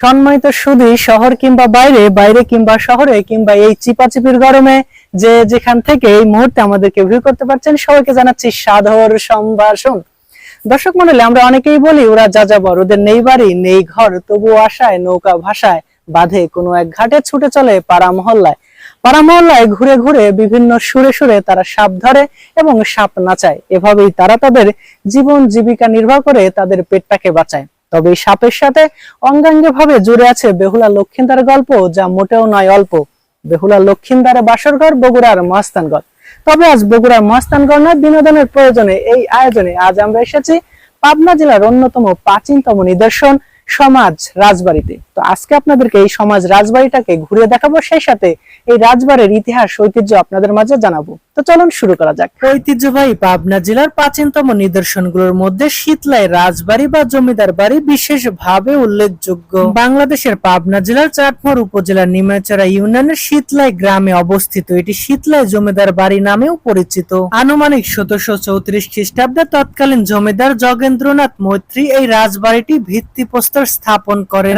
সম্মানিত সুদী শহর কিংবা বাইরে বাইরে কিংবা শহরে কিংবা এই চিপাচিপির গরমে যে যেখান থেকে এই মুহূর্তে আমাদেরকে ভিউ করতে পারছেন, সবাইকে জানাচ্ছি সাদর সম্ভাষণ। দর্শক মন্ডলী, আমরা অনেকেই বলি, ওরা যা যাবর ওদের নেই বাড়ি, নেই ঘর তবু আশায়, নৌকা ভাষায় বাঁধে কোনো এক ঘাটে ছুটে চলে পাড়া মহল্লায়। পাড়া মহল্লায় ঘুরে ঘুরে বিভিন্ন সুরে সুরে তারা সাপ ধরে এবং সাপ নাচায়। এভাবেই তারা তাদের জীবন জীবিকা নির্বাহ করে তাদের পেটটাকে বাঁচায়। তবে সাপের সাথে অঙ্গাঙ্গে ভাবে জুড়ে আছে বেহুলা লক্ষিন্দার গল্প, যা মোটেও নয় অল্প। বেহুলা লক্ষিন্দারে বাসরঘর, বগুড়ার মস্তানগড়। তবে আজ বগুড়ার মস্তানগড় নয়, বিনোদনের প্রয়োজনে এই আয়োজনে আজ আমরা এসেছি পাবনা জেলার অন্যতম প্রাচীনতম নিদর্শন সমাজ রাজবাড়িতে। তো আজকে আপনাদেরকে এই সমাজ রাজবাড়িটাকে ঘুরে দেখাবো, সেই সাথে এই রাজবাড়ির ইতিহাস, ঐতিহ্য আপনাদের মাঝে জানাব। তো চলুন শুরু করা যাক। ঐতিহ্যবাহী পাবনা জেলার প্রাচীনতম নিদর্শনগুলোর মধ্যে শীতলাই রাজবাড়ি বা জমিদার বাড়ি বিশেষভাবে উল্লেখযোগ্য। বাংলাদেশের পাবনা জেলার চাটমোর উপজেলার নিমাচড়া ইউনিয়নের শীতলাই গ্রামে অবস্থিত এটি শীতলাই জমিদার বাড়ি নামেও পরিচিত। আনুমানিক সতেরোশো চৌত্রিশ খ্রিস্টাব্দে তৎকালীন জমিদার যোগেন্দ্রনাথ মৈত্রী এই রাজবাড়িটি ভিত্তি ভিত্তিপ্রস্তর স্থাপন করেন।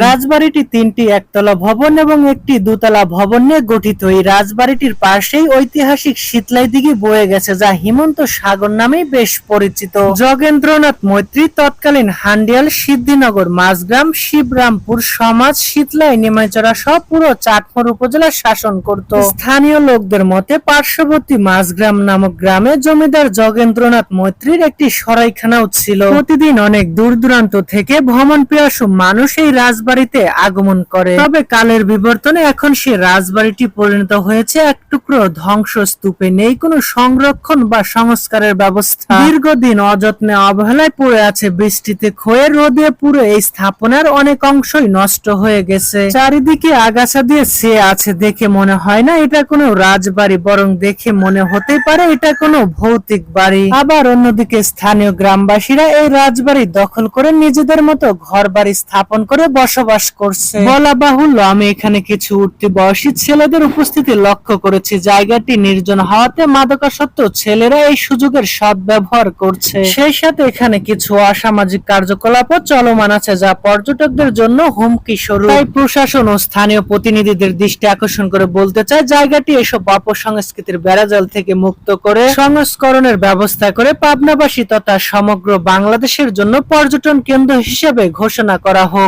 রাজবাড়িটি তিনটি একতলা ভবন এবং একটি দোতলা ভবন নিয়ে গঠিত। এই রাজবাড়িটির পাশেই ঐতিহাসিক শীতলাই দিঘি বয়ে গেছে, যা হিমন্ত সাগর নামেই বেশ পরিচিত। যোগেন্দ্রনাথ মৈত্রী, তৎকালীন হান্ডিয়াল, সিদ্ধিনগর, মাঝগ্রাম, শিবরামপুর সমাজ, শীতলাই, নিমাইচড়া সহ পুরো চাটমোর উপজেলা শাসন করত। স্থানীয় লোকদের মতে পার্শ্ববর্তী মাঝগ্রাম নামক গ্রামে জমিদার যোগেন্দ্রনাথ মৈত্রীর একটি সরাইখানাও ছিল। প্রতিদিন অনেক দূর দূরান্ত থেকে ভ্রমণ পিয়াসু মানুষ এই রাজবাড়িতে আগমন করে। তবে কালের বিবর্তনে এখন সে রাজবাড়িটি পরিণত হয়েছে। এক টুকরো ধ্বংসস্তূপে নেই কোনো সংরক্ষণ বা সংস্কারের ব্যবস্থা। দীর্ঘদিন অযত্নে অবহেলায় পড়ে আছে বৃষ্টিতে ক্ষয়ে রোদে পুরো এই স্থাপনার অনেক অংশই নষ্ট হয়ে গেছে। চারিদিকে আগাছা দিয়ে সে আছে দেখে মনে হয় না এটা কোনো রাজবাড়ি, বরং দেখে মনে হতে পারে এটা কোনো ভৌতিক বাড়ি। আবার অন্যদিকে স্থানীয় গ্রামবাসীরা এই রাজবাড়ি দখল করে নিজেদের মতো ঘর বাড়ি স্থাপন করে বসবাস করছে। বলা বাহুল্য, আমি এখানে কিছু উঠতি বয়সী ছেলেদের উপস্থিতি লক্ষ্য করেছি। জায়গাটি নির্জন হওয়াতে মাদকাসক্ত ছেলেরা এই সুযোগের সদ্ব্যবহার করছে। সেই সাথে এখানে কিছু অসামাজিক কার্যকলাপও চলমান আছে, যা পর্যটকদের জন্য হুমকি স্বরূপ। তাই প্রশাসন ও স্থানীয় প্রতিনিধিদের দৃষ্টি আকর্ষণ করে বলতে চায়, জায়গাটি এসব অপসংস্কৃতির বেড়াজাল থেকে মুক্ত করে সংস্করণের ব্যবস্থা করে পাবনাবাসী তথা সমগ্র বাংলাদেশের জন্য পর্যটন কেন্দ্র হিসেবে ঘোষণা করা হোক।